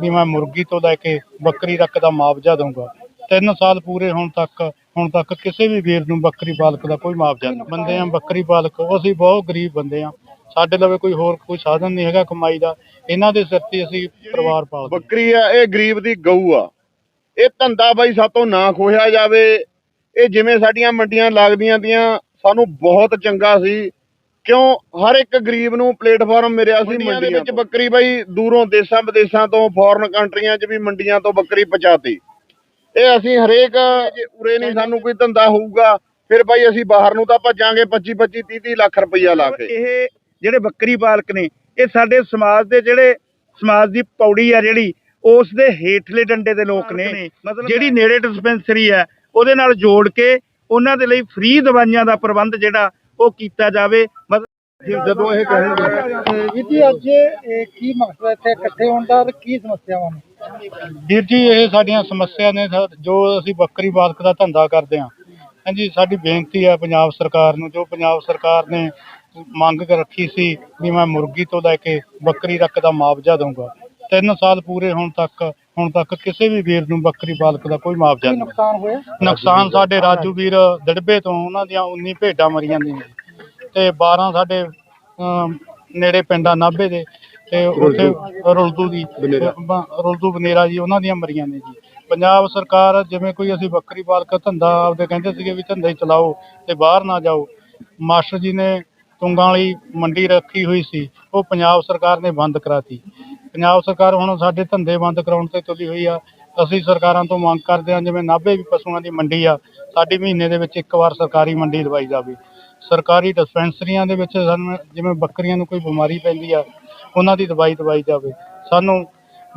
ਵੀ ਮੈਂ ਮੁਰਗੀ ਤੋਂ ਲੈ ਕੇ ਬੱਕਰੀ ਤੱਕ ਦਾ ਮੁਆਵਜ਼ਾ ਦਊਂਗਾ। ਤਿੰਨ ਸਾਲ ਪੂਰੇ ਹੋਣ ਤੱਕ, ਹੁਣ ਤੱਕ ਕਿਸੇ ਵੀ ਵੀਰ ਨੂੰ ਬੱਕਰੀ ਪਾਲਕ ਦਾ ਕੋਈ ਮੁਆਵਜ਼ਾ ਨਹੀਂ। ਬੰਦੇ ਆ, ਬੱਕਰੀ ਪਾਲਕ ਅਸੀਂ ਬਹੁਤ ਗਰੀਬ ਬੰਦੇ ਆ। ਸਾਡੇ ਲਵੇ ਕੋਈ ਹੋਰ ਕੋਈ ਸਾਧਨ ਨਹੀਂ ਹੈਗਾ ਕਮਾਈ ਦਾ। ਇਹਨਾਂ ਦੇ ਸਿਰ ਤੇ ਅਸੀਂ ਪਰਿਵਾਰ ਪਾਲਦੇ ਹਾਂ। ਬੱਕਰੀ ਆ, ਇਹ ਗਰੀਬ ਦੀ ਗਊ ਆ। ਇਹ ਧੰਦਾ ਬਾਈ ਸਾਤੋਂ ਨਾ ਖੋਹਿਆ ਜਾਵੇ। ਇਹ ਜਿਵੇਂ ਸਾਡੀਆਂ ਮੰਡੀਆਂ ਲੱਗਦੀਆਂ ਦੀਆਂ ਸਾਨੂੰ ਬਹੁਤ ਚੰਗਾ ਸੀ। ਕਿਉਂ ਹਰ ਇੱਕ ਗਰੀਬ ਨੂੰ ਪਲੇਟਫਾਰਮ ਮਿਲਿਆ ਸੀ ਮੰਡੀਆਂ ਦੇ ਵਿੱਚ ਬੱਕਰੀ ਬਾਈ ਦੂਰੋਂ ਦੇਸ਼ਾਂ ਵਿਦੇਸ਼ਾਂ ਤੋਂ ਫੋਰਨ ਕੰਟਰੀਆਂ 'ਚ ਵੀ ਮੰਡੀਆਂ ਤੋਂ ਬੱਕਰੀ ਪਹੁੰਚਾਤੀ। ਇਹ ਅਸੀਂ ਹਰੇਕ ਜੇ ਉਰੇ ਨਹੀਂ ਸਾਨੂੰ ਕੋਈ ਧੰਦਾ ਹੋਊਗਾ ਫਿਰ ਬਾਈ ਅਸੀਂ ਬਾਹਰ ਨੂੰ ਤਾਂ ਭੱਜਾਂਗੇ 25 25 30 30 ਲੱਖ ਰੁਪਈਆ ਲਾ ਕੇ। ਇਹ ਜਿਹੜੇ ਬੱਕਰੀ ਪਾਲਕ ਨੇ ਇਹ ਸਾਡੇ ਸਮਾਜ ਦੇ ਜਿਹੜੇ ਸਮਾਜ ਦੀ ਪੌੜੀ ਆ ਜਿਹੜੀ ਉਸ ਦੇ ਹੇਠਲੇ ਡੰਡੇ ਦੇ ਲੋਕ ਨੇ। ਜਿਹੜੀ ਨੇੜੇ ਡਿਸਪੈਂਸਰੀ ਹੈ ਉਹਦੇ ਨਾਲ ਜੋੜ ਕੇ ਉਹਨਾਂ ਦੇ ਲਈ ਫ੍ਰੀ ਦਵਾਈਆਂ ਦਾ ਪ੍ਰਬੰਧ ਜਿਹੜਾ ਉਹ ਕੀਤਾ ਜਾਵੇ ਮਤਲਬ ਜਦੋਂ ਇਹ ਕਹਿਣਗੇ। ਵੀਰ ਜੀ ਅੱਜ ਕੀ ਮਕਸਦ ਇੱਥੇ ਇਕੱਠੇ ਹੋਣ ਦਾ ਤੇ ਕੀ ਸਮੱਸਿਆਵਾਂ ਨੇ? ਵੀਰ ਜੀ ਇਹ ਸਾਡੀਆਂ ਸਮੱਸਿਆ ਨੇ ਜੋ ਅਸੀਂ ਬੱਕਰੀ ਪਾਲਕ ਦਾ ਧੰਦਾ ਕਰਦੇ ਹਾਂ। ਹਾਂਜੀ ਸਾਡੀ ਬੇਨਤੀ ਹੈ ਪੰਜਾਬ ਸਰਕਾਰ ਨੂੰ ਜੋ ਪੰਜਾਬ ਸਰਕਾਰ ਨੇ ਮੰਗ ਕਰ ਰੱਖੀ ਸੀ ਵੀ ਮੈਂ ਮੁਰਗੀ ਤੋਂ ਲੈ ਕੇ ਬੱਕਰੀ ਤੱਕ ਦਾ ਮੁਆਵਜ਼ਾ ਦਊਂਗਾ। ਤਿੰਨ ਸਾਲ ਪੂਰੇ ਹੋਣ ਤੱਕ ਹੁਣ ਤੱਕ ਕਿਸੇ ਵੀ ਵੀਰ ਨੂੰ ਬੱਕਰੀ ਪਾਲਕ ਦਾ ਕੋਈ ਮੁਆਵਜ਼ਾ ਨਹੀਂ। ਨੁਕਸਾਨ ਹੋਇਆ? ਨੁਕਸਾਨ ਸਾਡੇ ਰਾਜੂ ਵੀਰ ਦੜਬੇ ਤੋਂ ਉਹਨਾਂ ਦੀਆਂ 19 ਭੇਡਾਂ ਮਰੀਆਂ ਨੇ। ਤੇ 12 ਸਾਡੇ ਅਮ, ਨੇੜੇ ਪਿੰਡਾਂ ਨਾਭੇ ਦੇ। ਤੇ ਉੱਥੇ ਰੁਲਦੂ ਦੀ ਬ- ਰੁਲਦੂ ਬਨੇਰਾ ਜੀ ਉਹਨਾਂ ਦੀਆਂ ਮਰੀਆਂ ਨੇ ਜੀ। ਪੰਜਾਬ ਸਰਕਾਰ ਜਿਵੇਂ ਕੋਈ ਅਸੀਂ ਬੱਕਰੀ ਪਾਲਕ ਧੰਦਾ ਆਪਦੇ ਕਹਿੰਦੇ ਸੀਗੇ ਵੀ ਧੰਦਾ ਹੀ ਚਲਾਓ ਤੇ ਬਾਹਰ ਨਾ ਜਾਓ। ਮਾਸਟਰ ਜੀ ਨੇ ਤੁੰਗਾਂ ਵਾਲੀ ਮੰਡੀ ਰੱਖੀ ਹੋਈ ਸੀ ਉਹ ਪੰਜਾਬ ਸਰਕਾਰ ਨੇ ਬੰਦ ਕਰਾਤੀ। ਪੰਜਾਬ ਸਰਕਾਰ ਹੁਣ ਸਾਡੇ ਧੰਦੇ ਬੰਦ ਕਰਾਉਣ ਤੇ ਤੁਲੀ ਹੋਈ ਆ। ਅਸੀਂ ਸਰਕਾਰਾਂ ਤੋਂ ਮੰਗ ਕਰਦੇ ਹਾਂ, ਜਿਵੇਂ ਨਾਭੇ ਵੀ ਪਸ਼ੂਆਂ ਦੀ ਮੰਡੀ ਆ, ਸਾਡੀ ਮਹੀਨੇ ਦੇ ਵਿੱਚ ਇੱਕ ਵਾਰ ਸਰਕਾਰੀ ਮੰਡੀ ਲਵਾਈ ਜਾਵੇ। ਸਰਕਾਰੀ ਡਿਸਪੈਂਸਰੀਆਂ ਦੇ ਵਿੱਚ ਸਾਨੂੰ ਜਿਵੇਂ ਬੱਕਰੀਆਂ ਨੂੰ ਕੋਈ ਬਿਮਾਰੀ ਪੈਂਦੀ ਆ, ਉਹਨਾਂ ਦੀ ਦਵਾਈ ਦਵਾਈ ਜਾਵੇ। ਸਾਨੂੰ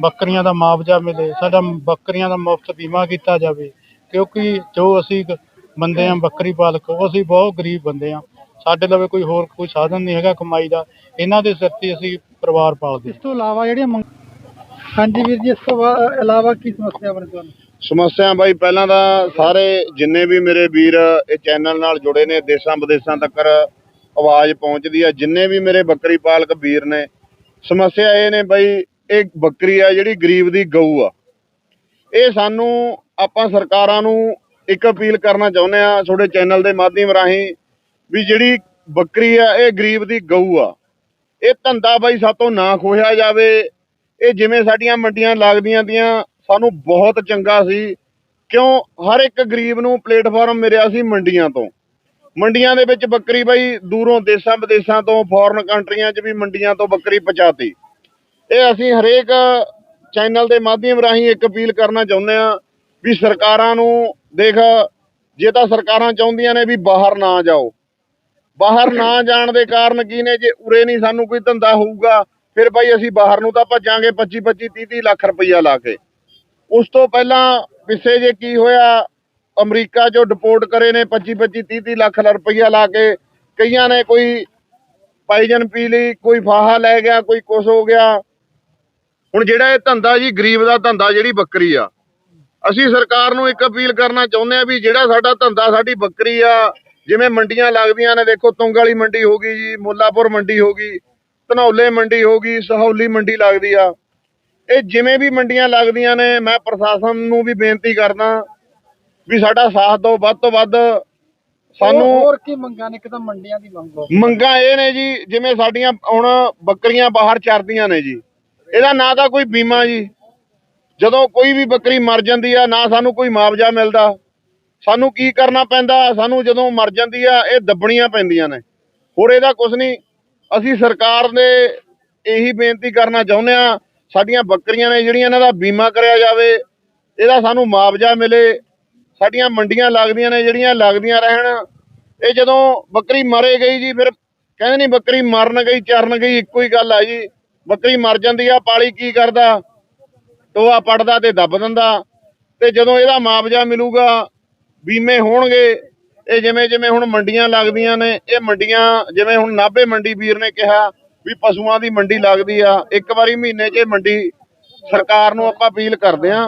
ਬੱਕਰੀਆਂ ਦਾ ਮੁਆਵਜ਼ਾ ਮਿਲੇ, ਸਾਡਾ ਬੱਕਰੀਆਂ ਦਾ ਮੁਫਤ ਬੀਮਾ ਕੀਤਾ ਜਾਵੇ। ਕਿਉਂਕਿ ਜੋ ਅਸੀਂ ਬੰਦੇ ਆ ਬੱਕਰੀ ਪਾਲਕ, ਉਹ ਅਸੀਂ ਬਹੁਤ ਗਰੀਬ ਬੰਦੇ ਆ ਸਾਡੇ ਲਵੇ ਕੋਈ ਹੋਰ ਕੋਈ ਸਾਧਨ ਨਹੀਂ ਹੈਗਾ ਕਮਾਈ ਦਾ। ਇਹਨਾਂ ਦੇ ਸਿਰ ਤੇ ਅਸੀਂ ਪਰਿਵਾਰ ਪਾਲਦੇ ਹਾਂ। ਇਸ ਤੋਂ ਇਲਾਵਾ ਜਿਹੜੀਆਂ ਮੰਗ ਹਾਂਜੀ ਵੀਰ ਜੀ ਇਸ ਤੋਂ ਬਾ- ਇਲਾਵਾ ਕੀ ਸਮੱਸਿਆਵਾਂ ਨੇ ਤੁਹਾਨੂੰ? ਸਮੱਸਿਆ ਬਾਈ ਪਹਿਲਾਂ ਤਾਂ ਸਾਰੇ ਜਿੰਨੇ ਵੀ ਮੇਰੇ ਵੀਰ ਇਹ ਚੈਨਲ ਨਾਲ ਜੁੜੇ ਨੇ ਦੇਸ਼ਾਂ ਵਿਦੇਸ਼ਾਂ ਤੱਕ ਆਵਾਜ਼ ਪਹੁੰਚਦੀ ਆ ਜਿੰਨੇ ਵੀ ਮੇਰੇ ਬੱਕਰੀ ਪਾਲਕ ਵੀਰ ਨੇ ਸਮੱਸਿਆ ਇਹ ਨੇ ਬਾਈ ਇਹ ਬੱਕਰੀ ਆ ਜਿਹੜੀ ਗਰੀਬ ਦੀ ਗਊ ਆ। ਇਹ ਸਾਨੂੰ ਆਪਾਂ ਸਰਕਾਰਾਂ ਨੂੰ ਇੱਕ ਅਪੀਲ ਕਰਨਾ ਚਾਹੁੰਦੇ ਆ ਤੁਹਾਡੇ ਚੈਨਲ ਦੇ ਮਾਧਿਅਮ ਰਾਹੀਂ ਵੀ ਜਿਹੜੀ ਬੱਕਰੀ ਆ, ਇਹ ਗਰੀਬ ਦੀ ਗਊ ਆ। ਇਹ ਧੰਦਾ ਬਾਈ ਸਾਤੋਂ ਨਾ ਖੋਹਿਆ ਜਾਵੇ। ਇਹ ਜਿਵੇਂ ਸਾਡੀਆਂ ਮੰਡੀਆਂ ਲੱਗਦੀਆਂ ਦੀਆਂ, ਸਾਨੂੰ ਬਹੁਤ ਚੰਗਾ ਸੀ। ਕਿਉਂ? ਹਰ ਇੱਕ ਗਰੀਬ ਨੂੰ ਪਲੇਟਫਾਰਮ ਮਿਲਿਆ ਸੀ ਮੰਡੀਆਂ ਤੋਂ। ਮੰਡੀਆਂ ਦੇ ਵਿੱਚ ਬੱਕਰੀ ਬਾਈ ਦੂਰੋਂ ਦੇਸ਼ਾਂ ਵਿਦੇਸ਼ਾਂ ਤੋਂ ਫੋਰਨ ਕੰਟਰੀਆਂ 'ਚ ਵੀ ਮੰਡੀਆਂ ਤੋਂ ਬੱਕਰੀ ਪਹੁੰਚਾਤੀ। ਇਹ ਅਸੀਂ ਹਰੇਕ ਚੈਨਲ ਦੇ ਮਾਧਿਅਮ ਰਾਹੀਂ ਇੱਕ ਅਪੀਲ ਕਰਨਾ ਚਾਹੁੰਦੇ ਆ ਵੀ ਸਰਕਾਰਾਂ ਨੂੰ ਦੇਖ, ਜੇ ਤਾਂ ਸਰਕਾਰਾਂ ਚਾਹੁੰਦੀਆਂ ਨੇ ਵੀ ਬਾਹਰ ਨਾ ਜਾਓ। ਬਾਹਰ ਨਾ ਜਾਣ ਦੇ ਕਾਰਨ ਕੀ ਨੇ? ਜੇ ਉਰੇ ਨਹੀਂ ਸਾਨੂੰ ਕੋਈ ਧੰਦਾ ਹੋਊਗਾ, ਫਿਰ ਬਾਈ ਅਸੀਂ ਬਾਹਰ ਨੂੰ ਤਾਂ ਭੱਜਾਂਗੇ 25 25 30 30 ਲੱਖ ਰੁਪਈਆ ਲਾ ਕੇ। ਉਸ ਤੋਂ ਪਹਿਲਾਂ ਪਿੱਛੇ ਜੇ ਕੀ ਹੋਇਆ, ਅਮਰੀਕਾ ਚੋਂ ਡਿਪੋਰਟ ਕਰੇ ਨੇ 25 25 30 30 ਲੱਖ ਰੁਪਈਆ ਲਾ ਕੇ, ਕਈਆਂ ਨੇ ਕੋਈ ਪਾਈਜਨ ਪੀ ਲਈ, ਕੋਈ ਫਾਹਾ ਲੈ ਗਿਆ, ਕੋਈ ਕੁਛ ਹੋ ਗਿਆ। ਹੁਣ ਜਿਹੜਾ ਇਹ ਧੰਦਾ ਜੀ, ਗਰੀਬ ਦਾ ਧੰਦਾ ਜਿਹੜੀ ਬੱਕਰੀ ਆ, ਅਸੀਂ ਸਰਕਾਰ ਨੂੰ ਇੱਕ ਅਪੀਲ ਕਰਨਾ ਚਾਹੁੰਦੇ ਆ ਵੀ ਜਿਹੜਾ ਸਾਡਾ ਧੰਦਾ ਸਾਡੀ ਬੱਕਰੀ ਆ ਜਿਵੇਂ ਮੰਡੀਆਂ ਲੱਗਦੀਆਂ ਨੇ ਦੇਖੋ ਤੁੰਗ ਵਾਲੀ ਮੰਡੀ ਹੋ ਗਈ ਜੀ ਮੁੱਲਾਪੁਰ ਮੰਡੀ ਹੋ ਗਈ ਧਨੌਲੇ ਮੰਡੀ ਹੋ ਗਈ ਸਹੌਲੀ ਮੰਡੀ ਲੱਗਦੀ ਆ। ਇਹ ਜਿਵੇਂ ਵੀ ਮੰਡੀਆਂ ਲੱਗਦੀਆਂ ਨੇ ਮੈਂ ਪ੍ਰਸ਼ਾਸਨ ਨੂੰ ਵੀ ਬੇਨਤੀ ਕਰਦਾ ਵੀ ਸਾਡਾ ਸਾਥ ਦਿਓ ਵੱਧ ਤੋਂ ਵੱਧ ਸਾਨੂੰ ਹੋਰ ਕੀ ਮੰਗਾਂ ਨੇ ਤਾਂ ਮੰਡੀਆਂ ਦੀ ਮੰਗ ਮੰਗਾਂ ਇਹ ਨੇ ਜੀ ਜਿਵੇਂ ਸਾਡੀਆਂ ਹੁਣ ਬੱਕਰੀਆਂ ਬਾਹਰ ਚਰਦੀਆਂ ਨੇ ਜੀ ਇਹਦਾ ਨਾ ਤਾਂ ਕੋਈ ਬੀਮਾ ਜੀ ਜਦੋਂ ਕੋਈ ਵੀ ਬੱਕਰੀ ਮਰ ਜਾਂਦੀ ਆ ਨਾ ਸਾਨੂੰ ਕੋਈ ਮੁਆਵਜ਼ਾ ਮਿਲਦਾ। ਸਾਨੂੰ ਕੀ ਕਰਨਾ ਪੈਂਦਾ? ਸਾਨੂੰ ਜਦੋਂ ਮਰ ਜਾਂਦੀ ਆ, ਇਹ ਦੱਬਣੀਆਂ ਪੈਂਦੀਆਂ ਨੇ। ਹੋਰ ਇਹਦਾ ਕੁਝ ਨਹੀਂ। ਅਸੀਂ ਸਰਕਾਰ ਦੇ ਇਹੀ ਬੇਨਤੀ ਕਰਨਾ ਚਾਹੁੰਦੇ ਆ ਸਾਡੀਆਂ ਬੱਕਰੀਆਂ ਨੇ ਜਿਹੜੀਆਂ ਇਹਨਾਂ ਦਾ ਬੀਮਾ ਕਰਿਆ ਜਾਵੇ, ਇਹਦਾ ਸਾਨੂੰ ਮੁਆਵਜ਼ਾ ਮਿਲੇ। ਸਾਡੀਆਂ ਮੰਡੀਆਂ ਲੱਗਦੀਆਂ ਨੇ, ਜਿਹੜੀਆਂ ਲੱਗਦੀਆਂ ਰਹਿਣ। ਇਹ ਜਦੋਂ ਬੱਕਰੀ ਮਰੇ ਗਈ ਜੀ, ਫਿਰ ਕਹਿੰਦੇ ਨਹੀਂ ਬੱਕਰੀ ਮਰਨ ਗਈ, ਚਰਨ ਗਈ, ਇੱਕੋ ਹੀ ਗੱਲ ਆ ਜੀ। ਬੱਕਰੀ ਮਰ ਜਾਂਦੀ ਆ, ਪਾਲੀ ਕੀ ਕਰਦਾ? ਟੋਆ ਪੜਦਾ ਤੇ ਦੱਬ ਦਿੰਦਾ। ਤੇ ਜਦੋਂ ਇਹਦਾ ਮੁਆਵਜ਼ਾ ਮਿਲੂਗਾ ਬੀਮੇ ਹੋਣਗੇ। ਇਹ ਜਿਵੇਂ ਜਿਵੇਂ ਹੁਣ ਮੰਡੀਆਂ ਲੱਗਦੀਆਂ ਨੇ, ਇਹ ਮੰਡੀਆਂ ਜਿਵੇਂ ਹੁਣ ਨਾਭੇ ਮੰਡੀ ਵੀਰ ਨੇ ਕਿਹਾ ਵੀ ਪਸ਼ੂਆਂ ਦੀ ਮੰਡੀ ਲੱਗਦੀ ਆ, ਇੱਕ ਵਾਰੀ ਮਹੀਨੇ 'ਚ ਇਹ ਮੰਡੀ ਸਰਕਾਰ ਨੂੰ ਆਪਾਂ ਅਪੀਲ ਕਰਦੇ ਆ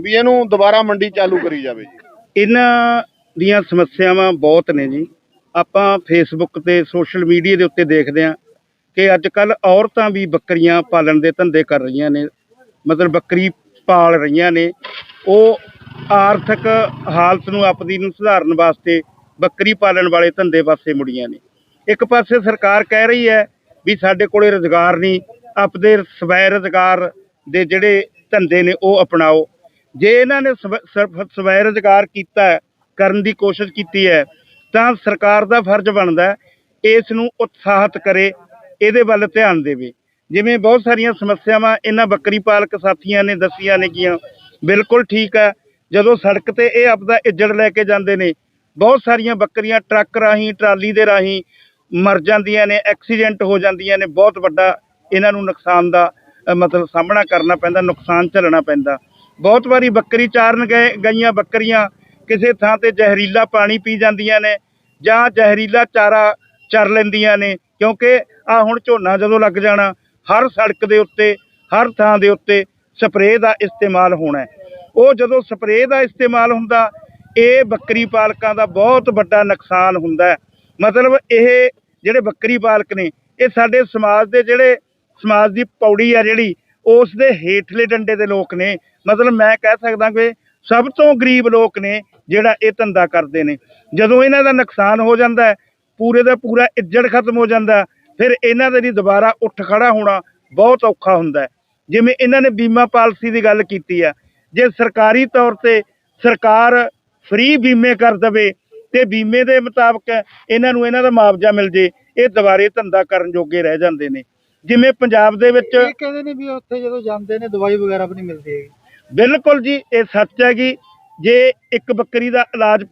ਵੀ ਇਹਨੂੰ ਦੁਬਾਰਾ ਮੰਡੀ ਚਾਲੂ ਕਰੀ ਜਾਵੇ ਜੀ। ਇਹਨਾਂ ਦੀਆਂ ਸਮੱਸਿਆਵਾਂ ਬਹੁਤ ਨੇ ਜੀ। ਆਪਾਂ ਫੇਸਬੁੱਕ ਤੇ ਸੋਸ਼ਲ ਮੀਡੀਆ ਦੇ ਉੱਤੇ ਦੇਖਦੇ ਹਾਂ ਕਿ ਅੱਜ ਕੱਲ ਔਰਤਾਂ ਵੀ ਬੱਕਰੀਆਂ ਪਾਲਣ ਦੇ ਧੰਦੇ ਕਰ ਰਹੀਆਂ ਨੇ। ਮਤਲਬ ਬੱਕਰੀ ਪਾਲ ਰਹੀਆਂ ਨੇ। ਉਹ ਆਰਥਿਕ ਹਾਲਤ ਨੂੰ ਆਪਦੀ ਨੂੰ ਸੁਧਾਰਨ ਵਾਸਤੇ ਬੱਕਰੀ ਪਾਲਣ ਵਾਲੇ ਧੰਦੇ ਪਾਸੇ ਮੁੜੀਆਂ ਨੇ। ਇੱਕ ਪਾਸੇ ਸਰਕਾਰ ਕਹਿ ਰਹੀ ਹੈ ਵੀ ਸਾਡੇ ਕੋਲੇ ਰੁਜ਼ਗਾਰ ਨਹੀਂ, ਆਪਦੇ ਸਵੈ ਰੁਜ਼ਗਾਰ ਦੇ ਜਿਹੜੇ ਧੰਦੇ ਨੇ ਉਹ ਅਪਣਾਓ। ਜੇ ਇਹਨਾਂ ਨੇ ਸਵੈ- ਸਵ- ਸਵੈ ਰੁਜ਼ਗਾਰ ਕੀਤਾ ਕਰਨ ਦੀ ਕੋਸ਼ਿਸ਼ ਕੀਤੀ ਹੈ, ਤਾਂ ਸਰਕਾਰ ਦਾ ਫਰਜ਼ ਬਣਦਾ ਇਸ ਨੂੰ ਉਤਸ਼ਾਹਿਤ ਕਰੇ, ਇਹਦੇ ਵੱਲ ਧਿਆਨ ਦੇਵੇ। ਜਿਵੇਂ ਬਹੁਤ ਸਾਰੀਆਂ ਸਮੱਸਿਆਵਾਂ ਇਹਨਾਂ ਬੱਕਰੀ ਪਾਲਕ ਸਾਥੀਆਂ ਨੇ ਦੱਸੀਆਂ ਨੇ ਗੀਆਂ, ਬਿਲਕੁਲ ਠੀਕ ਹੈ ਜਦੋਂ ਸੜਕ ਤੇ ਇਹ ਆਪਦਾ ਇੱਜੜ ਲੈ ਕੇ ਜਾਂਦੇ ਨੇ, ਬਹੁਤ ਸਾਰੀਆਂ ਬੱਕਰੀਆਂ ਟਰੱਕ ਰਾਹੀਂ, ਟਰਾਲੀ ਦੇ ਰਾਹੀਂ ਮਰ ਜਾਂਦੀਆਂ ਨੇ, ਐਕਸੀਡੈਂਟ ਹੋ ਜਾਂਦੀਆਂ ਨੇ, ਬਹੁਤ ਵੱਡਾ ਇਹਨਾਂ ਨੂੰ ਨੁਕਸਾਨ ਦਾ ਮਤਲਬ ਸਾਹਮਣਾ ਕਰਨਾ ਪੈਂਦਾ, ਨੁਕਸਾਨ ਝੱਲਣਾ ਪੈਂਦਾ। ਬਹੁਤ ਵਾਰੀ ਬੱਕਰੀ ਚਾਰਨ ਗਏ, ਗਈਆਂ ਬੱਕਰੀਆਂ ਕਿਸੇ ਥਾਂ ਤੇ ਜ਼ਹਿਰੀਲਾ ਪਾਣੀ ਪੀ ਜਾਂਦੀਆਂ ਨੇ ਜਾਂ ਜ਼ਹਿਰੀਲਾ ਚਾਰਾ ਚਰ ਲੈਂਦੀਆਂ ਨੇ, ਕਿਉਂਕਿ ਆ ਹੁਣ ਝੋਨਾ ਜਦੋਂ ਲੱਗ ਜਾਣਾ, ਹਰ ਸੜਕ ਦੇ ਉੱਤੇ, ਹਰ ਥਾਂ ਦੇ ਉੱਤੇ ਸਪਰੇਅ ਦਾ ਇਸਤੇਮਾਲ ਹੋਣਾ ਉਹ ਜਦੋਂ ਸਪਰੇਅ ਦਾ ਇਸਤੇਮਾਲ ਹੁੰਦਾ, ਇਹ ਬੱਕਰੀ ਪਾਲਕਾਂ ਦਾ ਬਹੁਤ ਵੱਡਾ ਨੁਕਸਾਨ ਹੁੰਦਾ ਮਤਲਬ ਇਹ ਜਿਹੜੇ ਬੱਕਰੀ ਪਾਲਕ ਨੇ, ਇਹ ਸਾਡੇ ਸਮਾਜ ਦੇ ਜਿਹੜੇ ਸਮਾਜ ਦੀ ਪੌੜੀ ਆ ਜਿਹੜੀ, ਉਸ ਦੇ ਹੇਠਲੇ ਡੰਡੇ ਦੇ ਲੋਕ ਨੇ। ਮਤਲਬ ਮੈਂ ਕਹਿ ਸਕਦਾ ਕਿ ਸਭ ਤੋਂ ਗਰੀਬ ਲੋਕ ਨੇ ਜਿਹੜਾ ਇਹ ਧੰਦਾ ਕਰਦੇ ਨੇ। ਜਦੋਂ ਇਹਨਾਂ ਦਾ ਨੁਕਸਾਨ ਹੋ ਜਾਂਦਾ ਪੂਰੇ ਦਾ ਪੂਰਾ ਇੱਜੜ ਖਤਮ ਹੋ ਜਾਂਦਾ ਫਿਰ ਇਹਨਾਂ ਦੇ ਲਈ ਦੁਬਾਰਾ ਉੱਠ ਖੜਾ ਹੋਣਾ ਬਹੁਤ ਔਖਾ ਹੁੰਦਾ ਜਿਵੇਂ ਇਹਨਾਂ ਨੇ ਬੀਮਾ ਪਾਲਿਸੀ ਦੀ ਗੱਲ ਕੀਤੀ ਆ ਜੇ ਸਰਕਾਰੀ ਤੌਰ ਤੇ ਸਰਕਾਰ ਫ੍ਰੀ ਬੀਮੇ ਕਰ ਦਵੇ ਤੇ ਬੀਮੇ ਦੇ ਮੁਤਾਬਕ ਇਹਨਾਂ ਨੂੰ ਇਹਨਾਂ ਦਾ ਮੁਆਵਜ਼ਾ ਮਿਲ ਜੇ ਇਹ ਦੁਬਾਰੇ ਧੰਦਾ ਕਰਨ ਜੋਗੇ ਰਹਿ ਜਾਂਦੇ ਨੇ। ਜਿਵੇਂ ਪੰਜਾਬ ਦੇ ਵਿੱਚ ਇਹ ਕਹਿੰਦੇ ਨੇ ਵੀ ਉੱਥੇ ਜਦੋਂ ਜਾਂਦੇ ਨੇ ਦਵਾਈ ਵਗੈਰਾ ਵੀ ਨਹੀਂ ਮਿਲਦੀ ਹੈਗੀ। ਬਿਲਕੁਲ ਜੀ ਇਹ ਸੱਚ ਹੈ ਕਿ ਜੇ ਇੱਕ ਬੱਕਰੀ ਦਾ ਇਲਾਜ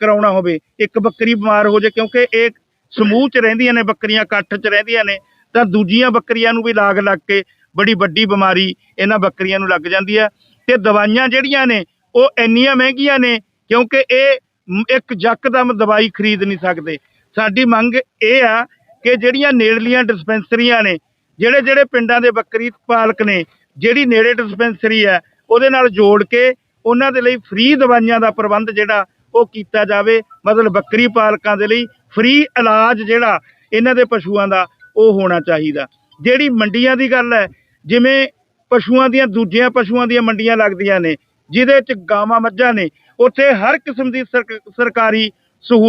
ਕਰਾਉਣਾ ਹੋਵੇ ਇੱਕ ਬੱਕਰੀ ਬਿਮਾਰ ਹੋ ਜੇ ਕਿਉਂਕਿ ਇਹ ਸਮੂਹ 'ਚ ਰਹਿੰਦੀਆਂ ਨੇ ਬੱਕਰੀਆਂ ਇਕੱਠ 'ਚ ਰਹਿੰਦੀਆਂ ਨੇ ਤਾਂ ਦੂਜੀਆਂ ਬੱਕਰੀਆਂ ਨੂੰ ਵੀ ਲਾਗ ਲੱਗ ਕੇ ਬੜੀ ਵੱਡੀ ਬਿਮਾਰੀ ਇਹਨਾਂ ਬੱਕਰੀਆਂ ਨੂੰ ਲੱਗ ਜਾਂਦੀ ਹੈ। ਤੇ ਦਵਾਈਆਂ ਜਿਹੜੀਆਂ ਨੇ, ਉਹ ਇੰਨੀਆਂ ਮਹਿੰਗੀਆਂ ਨੇ, ਕਿਉਂਕਿ ਇਹ ਇੱਕ ਯਕਦਮ ਦਵਾਈ ਖਰੀਦ ਨਹੀਂ ਸਕਦੇ। ਸਾਡੀ ਮੰਗ ਇਹ ਆ ਕਿ ਜਿਹੜੀਆਂ ਨੇੜਲੀਆਂ ਡਿਸਪੈਂਸਰੀਆਂ ਨੇ, ਜਿਹੜੇ ਜਿਹੜੇ ਪਿੰਡਾਂ ਦੇ ਬੱਕਰੀ ਪਾਲਕ ਨੇ, ਜਿਹੜੀ ਨੇੜੇ ਡਿਸਪੈਂਸਰੀ ਹੈ, ਉਹਦੇ ਨਾਲ ਜੋੜ ਕੇ ਉਹਨਾਂ ਦੇ ਲਈ ਫ੍ਰੀ ਦਵਾਈਆਂ ਦਾ ਪ੍ਰਬੰਧ ਜਿਹੜਾ, ਉਹ ਕੀਤਾ ਜਾਵੇ। ਮਤਲਬ ਬੱਕਰੀ ਪਾਲਕਾਂ ਦੇ ਲਈ ਫ੍ਰੀ ਇਲਾਜ ਜਿਹੜਾ ਇਹਨਾਂ ਦੇ ਪਸ਼ੂਆਂ ਦਾ, ਉਹ ਹੋਣਾ ਚਾਹੀਦਾ। ਜਿਹੜੀ ਮੰਡੀਆਂ ਦੀ ਗੱਲ ਹੈ, ਜਿਵੇਂ ਪਸ਼ੂਆਂ ਦੀਆਂ, ਦੂਜੀਆਂ ਪਸ਼ੂਆਂ ਦੀਆਂ ਮੰਡੀਆਂ ਲੱਗਦੀਆਂ ਨੇ, ਜਿਹਦੇ ਚ ਗਾਵਾਂ ਮੱਝਾਂ ਨੇ, ਉੱਥੇ ਹਰ ਕਿਸਮ ਦੀ ਸਰਕ- ਸਰਕਾਰੀ ਸਹੂਲਤ